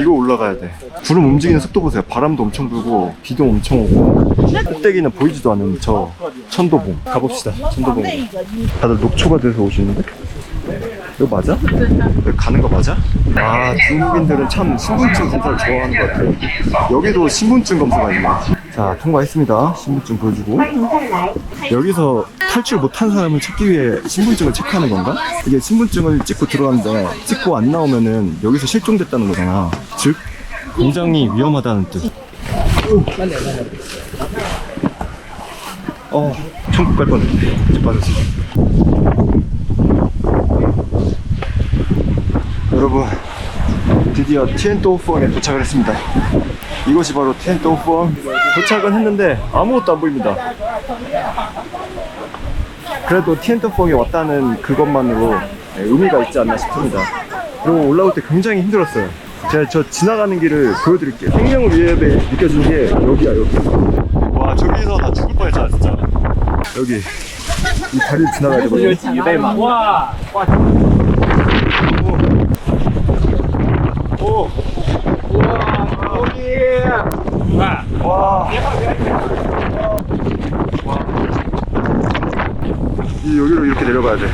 이거 올라가야 돼. 구름 움직이는 속도 보세요. 바람도 엄청 불고 비도 엄청 오고 꼭대기는 보이지도 않는 저 천도봉 가봅시다. 천도봉. 다들 녹초가 돼서 오시는데? 이거 맞아? 가는 거 맞아? 아 중국인들은 참 신분증 검사를 좋아하는 것 같아요. 여기도 신분증 검사가 있네. 자 통과했습니다. 신분증 보여주고 여기서 탈출 못한 사람을 찾기 위해 신분증을 체크하는 건가? 이게 신분증을 찍고 들어왔는데 찍고 안 나오면은 여기서 실종됐다는 거잖아. 즉 굉장히 위험하다는 뜻. 어, 천국 갈 뻔했네. 이제 빠졌어. 여러분, 드디어 티엔토우펑에 도착을 했습니다. 이곳이 바로 티엔토우펑. 도착은 했는데 아무것도 안 보입니다. 그래도 티엔토펑에 왔다는 그것만으로 네, 의미가 있지 않나 싶습니다. 그리고 올라올 때 굉장히 힘들었어요. 제가 저 지나가는 길을 보여드릴게요. 생명을 위협에 느껴진 게 여기야, 여기. 와, 저기서 나 죽을 뻔했잖아, 진짜. 여기. 이 다리를 지나가야 되거든요. 와, 오! 여기로 이렇게 내려가야 돼.